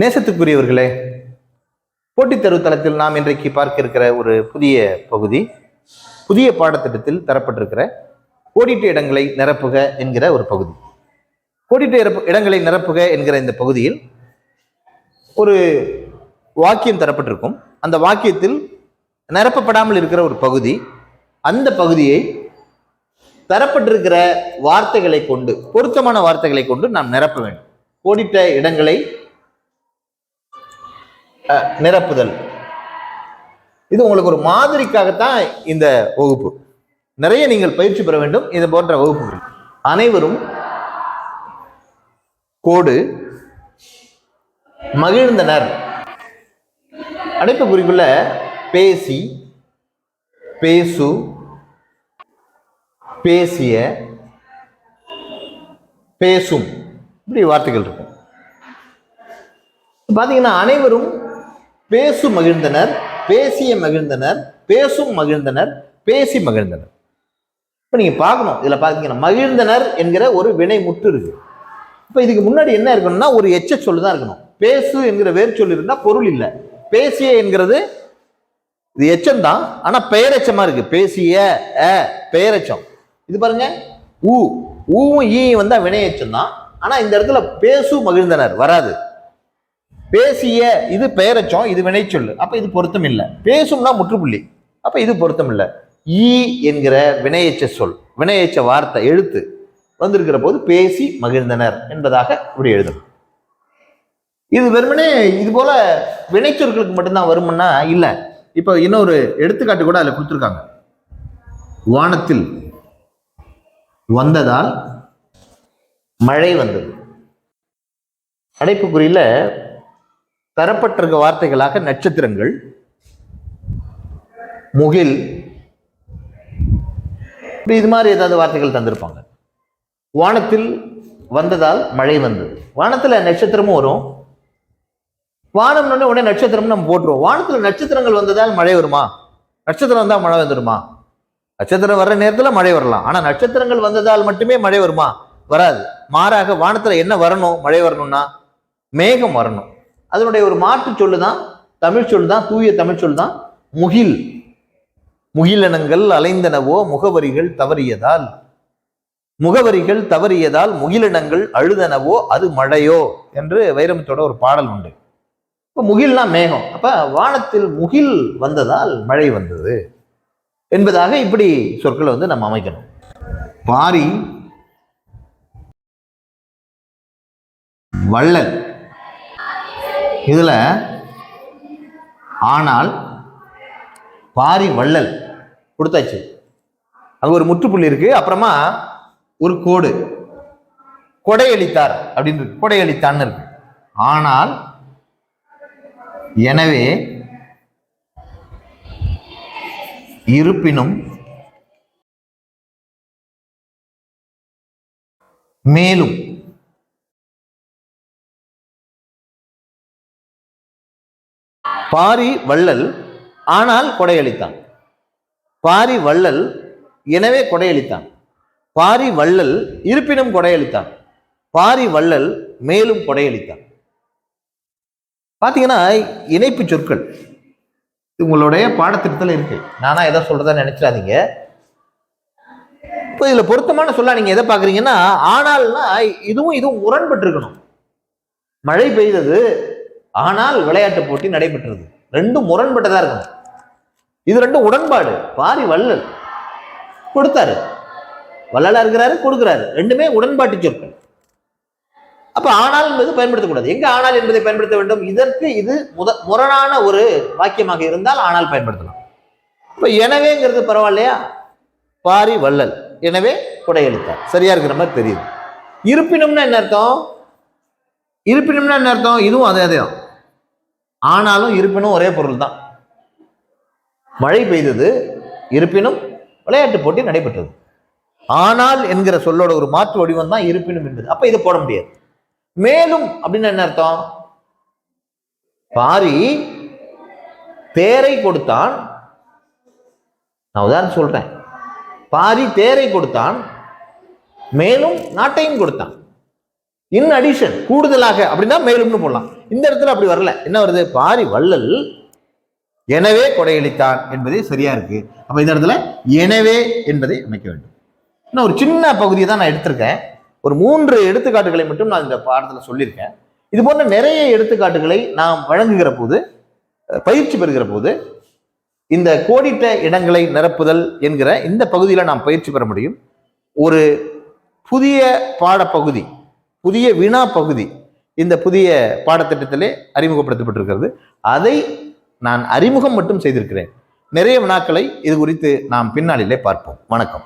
நேசத்துக்குரியவர்களே போட்டித் தேர்வு தளத்தில் நாம் இன்றைக்கு பார்க்க இருக்கிற ஒரு புதிய பகுதி புதிய பாடத்திட்டத்தில் தரப்பட்டிருக்கிற கோடிட்ட இடங்களை நிரப்புக என்கிற ஒரு பகுதி. கோடிட்ட இறப்பு- இடங்களை நிரப்புக என்கிற இந்த பகுதியில் ஒரு வாக்கியம் தரப்பட்டிருக்கும். அந்த வாக்கியத்தில் நிரப்பப்படாமல் இருக்கிற ஒரு பகுதி அந்த பகுதியை தரப்பட்டிருக்கிற வார்த்தைகளை கொண்டு பொருத்தமான வார்த்தைகளை கொண்டு நாம் நிரப்ப வேண்டும். கோடிட்ட இடங்களை நிரப்புதல். இது உங்களுக்கு ஒரு மாதிரிக்காகத்தான் இந்த வகுப்பு. நிறைய நீங்கள் பயிற்சி பெற வேண்டும் இது போன்ற வகுப்புகள். அனைவரும் கோடு மகிழ்ந்தனர். அடைப்பு குறிக்குள்ள பேசி பேசு பேசிய பேசும். இப்படி வார்த்தைகள் இருக்கும். பார்த்தீங்கன்னா அனைவரும் பேசு மகிழ்ந்தனர் பேசிய மகிழ்ந்தனர் பேசும் மகிழ்ந்தனர் பேசி மகிழ்ந்தனர். இப்போ நீங்கள் பார்க்கணும் இதில் பார்த்தீங்கன்னா மகிழ்ந்தனர் என்கிற ஒரு வினை முற்று இருக்கு. இப்போ இதுக்கு முன்னாடி என்ன இருக்கணும்னா ஒரு எச்ச சொல்லு தான் இருக்கணும். பேசு என்கிற வேர் சொல் இருந்தால் பொருள் இல்லை. பேசிய என்கிறது இது எச்சம் தான் ஆனால் பெயரெச்சமா இருக்கு. பேசிய அ பெயரெச்சம் இது பாருங்க ஊ ஊவும் ஈயும் வந்தால் வினையெச்சம் தான் ஆனால் இந்த இடத்துல பேசு மகிழ்ந்தனர் வராது. பேசிய இது பெயரச்சம் இது வினைச்சொல் அப்போ இது பொருத்தம் இல்லை பேசும்னா முற்றுப்புள்ளி. அப்போ இது பொருத்தம் இல்லை ஈ என்கிற வினையச்ச சொல் வினையச்ச வார்த்தை எழுத்து வந்திருக்கிற போது பேசி மகிழ்ந்தனர் என்பதாக இப்படி எழுதணும். இது வெறுமனே இது போல வினைச்சொற்களுக்கு மட்டும்தான் வரும்னா இல்லை. இப்போ இன்னொரு எடுத்துக்காட்டு கூட அதில் கொடுத்துருக்காங்க. வானத்தில் வந்ததால் மழை வந்தது. அடைப்புக்குறியில் தரப்பட்டிருக்க வார்த்தைகளாக நட்சத்திரங்கள் முகில் இது மாதிரி ஏதாவது வார்த்தைகள் தந்திருப்பாங்க. வானத்தில் வந்ததால் மழை வந்தது. வானத்தில் நட்சத்திரமும் வரும். வானம் உடனே உடனே நட்சத்திரம் நம்ம போட்டுருவோம். வானத்தில் நட்சத்திரங்கள் வந்ததால் மழை வருமா? நட்சத்திரம் வந்தால் மழை வந்துடுமா நட்சத்திரம் வர்ற நேரத்தில் மழை வரலாம். ஆனால் நட்சத்திரங்கள் வந்ததால் மட்டுமே மழை வருமா? வராது. மாறாக வானத்தில் என்ன வரணும்? மழை வரணும்னா மேகம் வரணும். அதனுடைய ஒரு மாற்று சொல்லு தான் தமிழ் சொல் தான் தூய தமிழ் சொல் தான் முகில் முகிலனங்கள் அலைந்தனவோ முகவரிகள் தவறியதால். முகவரிகள் தவறியதால் முகிலினங்கள் அழுதனவோ அது மழையோ என்று வைரமுத்தோட ஒரு பாடல் உண்டு. இப்போ முகில்னா மேகம். அப்போ வானத்தில் முகில் வந்ததால் மழை வந்தது என்பதாக இப்படி சொற்களை வந்து நம்ம அமைக்கணும். பாரி. வள்ளல். இதில் ஆனால் பாரி வள்ளல் கொடுத்தாச்சு. அங்கே ஒரு முற்றுப்புள்ளி இருக்கு. அப்புறமா ஒரு கோடு. கொடையளித்தார் அப்படின்னு இருக்கு. கொடையளித்தான்னு இருக்கு. ஆனால் எனவே இருப்பினும் மேலும் பாரி வள்ளல் ஆனால் கொடையளித்தான். பாரி வள்ளல் எனவே கொடையளித்தான். பாரி வள்ளல் இருப்பினும் கொடையளித்தான். பாரி வள்ளல் மேலும் கொடையளித்தான். பார்த்தீங்கன்னா இணைப்பு சொற்கள் இது உங்களுடைய பாடத்திட்டத்தில் இருக்கு. நானா எதை சொல்றதா நினைச்சிடாதீங்க. இப்போ இதில் பொருத்தமான சொல்ல நீங்க எதை பார்க்குறீங்கன்னா ஆனால்னா இதுவும் இதுவும் முரண்பட்டு இருக்கணும் மழை பெய்தது ஆனால் விளையாட்டு போட்டி நடைபெற்றது. ரெண்டும் முரண்பட்டதாக இருக்கணும் இது ரெண்டும் உடன்பாடு. பாரி வள்ளல் கொடுத்தாரு. வள்ளலா இருக்கிறாரு கொடுக்குறாரு. ரெண்டுமே உடன்பாட்டு சொற்கள். அப்ப ஆனால் என்பது பயன்படுத்தக்கூடாது. எங்க ஆனால் என்பதை பயன்படுத்த வேண்டும்? இதற்கு இது முத முரணான ஒரு வாக்கியமாக இருந்தால் ஆனால் பயன்படுத்தலாம். இப்ப எனவேங்கிறது பரவாயில்லையா? பாரி வள்ளல். எனவே குடையெழுத்தார் சரியா இருக்கிற மாதிரி தெரியுது. இருப்பினும்னா என்ன அர்த்தம்? இருப்பினும்னா என்ன அர்த்தம்? இதுவும் அதே அதே தான். ஆனாலும் இருப்பினும் ஒரே பொருள் தான். மழை பெய்தது இருப்பினும் விளையாட்டு போட்டி நடைபெற்றது. ஆனால் என்கிற சொல்லோட ஒரு மாற்று வடிவம் தான் இருப்பினும் என்பது. அப்ப இதை போட முடியாது. மேலும் அப்படின்னு என்ன அர்த்தம்? பாரி தேரை கொடுத்தான். நான் உதாரணம் சொல்றேன். பாரி தேரை கொடுத்தான் மேலும் நாட்டையும் கொடுத்தான். இன் அடிஷன் கூடுதலாக அப்படின்னா மேலும்னு போடலாம். இந்த இடத்துல அப்படி வரல. என்ன வருது? பாரி வள்ளல் எனவே கொடையளித்தான் என்பதே சரியா இருக்கு. அப்ப இந்த இடத்துல எனவே என்பதை அமைக்க வேண்டும். இன்னும் ஒரு சின்ன பகுதியை தான் நான் எடுத்திருக்கேன். ஒரு மூன்று எடுத்துக்காட்டுகளை மட்டும் நான் இந்த பாடத்தில் சொல்லியிருக்கேன். இது போன்ற நிறைய எடுத்துக்காட்டுகளை நாம் வழங்குகிற போது பயிற்சி பெறுகிற போது இந்த கோடிட்ட இடங்களை நிரப்புதல் என்கிற இந்த பகுதியில் நாம் பயிற்சி பெற முடியும். ஒரு புதிய பாடப்பகுதி புதிய வினா பகுதி இந்த புதிய பாடத்திட்டத்திலே அறிமுகப்படுத்தப்பட்டிருக்கிறது. அதை நான் அறிமுகம் மட்டும் செய்திருக்கிறேன். நிறைய வினாக்களை இது குறித்து நாம் பின்னாளிலே பார்ப்போம். வணக்கம்.